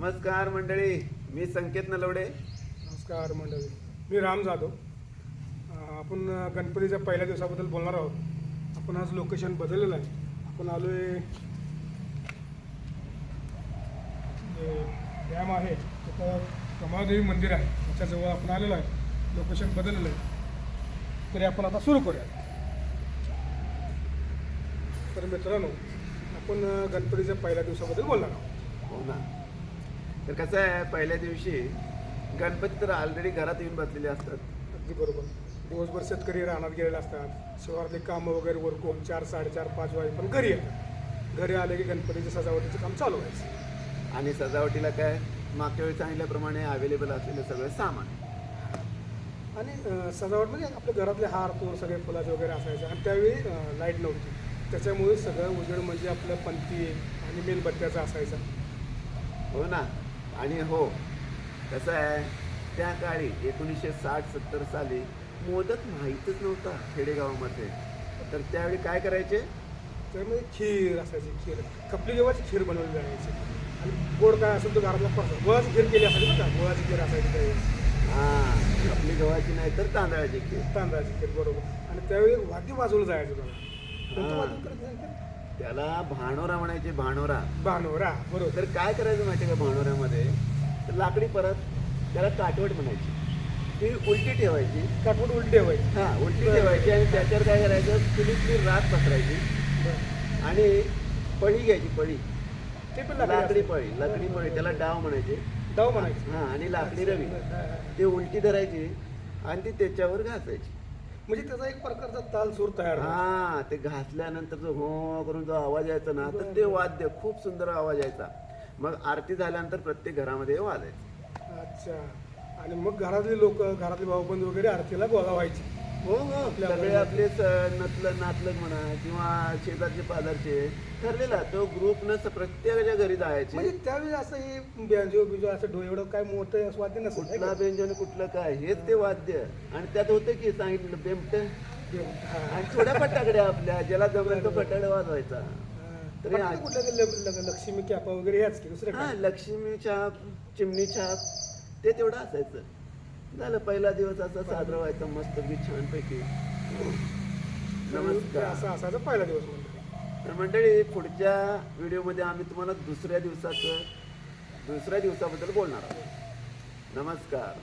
नमस्कार मंडळी मी संकेत नलवडे. नमस्कार मंडळी मी राम जाधव. आपण गणपतीच्या पहिल्या दिवसाबद्दल बोलणार आहोत. आपण आज लोकेशन बदललेलं आहे. आपण आलो आहे डॅम आहे तिथं कमलादेवी मंदिर आहे. त्याच्याजवळ आपण आलेलो आहे. लोकेशन बदललेलं आहे. तरी आपण आता सुरू करूया. तर मित्रांनो आपण गणपतीच्या पहिल्या दिवसाबद्दल बोलणार आहोत. हो ना. तर कसं आहे पहिल्या दिवशी गणपती तर ऑलरेडी घरात येऊन बसलेले असतात. अगदी बरोबर. दिवसभर शेतकरी रानात गेलेले असतात. शिवारातले कामं वगैरे वरकून चार साडेचार पाच वाजेपर्यंत घरी येतात. घरी आले की गणपतीच्या सजावटीचं काम चालू व्हायचं. आणि सजावटीला काय? मागच्या वेळी सांगितल्याप्रमाणे अवेलेबल असलेलं सगळं सामान. आणि अं, सजावट म्हणजे आपल्या घरातले हार तोर सगळे फुलाचे वगैरे असायचे आणि त्यावेळी लाइट नव्हती. त्याच्यामुळे सगळं उजेड म्हणजे आपलं पंथी आणि मेणबत्त्याचा असायचा. हो ना. आणि हो कसं आहे त्या काळी एकोणीसशे साठ सत्तर साली मोदक माहीतच नव्हता खेडेगावामध्ये. तर त्यावेळी काय करायचे? त्यामुळे खीर असायची खीर. खपली जेव्हाची खीर बनवली जायची. आणि गोड काय असेल तो घरातला प्रसाद गुळाची खीर केली असायची का? गुळाची खीर असायची त्यावेळी. हां आपली गव्हाची नाही तर तांदळाची खीर. तांदळाची खीर बरोबर. आणि त्यावेळी वाटी वाजवलं जायचं बघा त्याला भाणोरा म्हणायचे भाणोरा भानोरा बरोबर. तर काय करायचं माहिती का भाणोऱ्यामध्ये तर लाकडी परत त्याला काटवट म्हणायची. ती उलटी ठेवायची. काठवट उलटी व्हायची हा उलटी ठेवायची आणि त्याच्यावर काय करायचं? चुलीतली रात पसरायची. आणि पळी घ्यायची पळी. ते पण लाकडी पळी लाकडी पळी. त्याला डाव म्हणायचे. डाव म्हणायची. हा आणि लाकडी रवी. ते उलटी धरायची आणि ती त्याच्यावर घासायची. म्हणजे त्याचा एक प्रकारचा ताल सूर तयार होतो. हा ते घासल्यानंतर जो हो करून जो आवाज यायचा ना तर ते वाद्य खूप सुंदर आवाज यायचा. मग आरती झाल्यानंतर प्रत्येक घरामध्ये हे वाजायचं अच्छा. आणि मग घरातले लोक घरातले भाऊबंद वगैरे आरतीला गोळा व्हायची हो हो आपल्या सगळे घरामध्ये. आपले स- नतलं नातलग म्हणा किंवा शेजारचे पाजारचे ठरलेला तो ग्रुप न प्रत्येकाच्या घरी जायचे म्हणजे त्यावेळी असं हे ब्यांजो बिजो असं डो एवढं काय मोठं असं वाद्य नसतं कुठला का? व्यंजन कुठलं काय हेच ते वाद्य आणि त्यात होतं की सांगितलं बेमट. आणि थोड्या फटाकड्या आपल्या ज्याला जमेल तो फटाकडा वाजवायचा. तरी लक्ष्मी कॅपा वगैरे याच की दुसरं हा लक्ष्मी छाप चिमणी छाप ते तेवढं असायचं झालं पहिला दिवस असा साजरा व्हायचा मस्त की छानपैकी. नमस्कार. असं असायचं पहिला दिवस म्हणजे तर मंडळी पुढच्या व्हिडिओमध्ये आम्ही तुम्हाला दुसऱ्या दिवसाचं दुसऱ्या दिवसाबद्दल बोलणार आहोत. नमस्कार.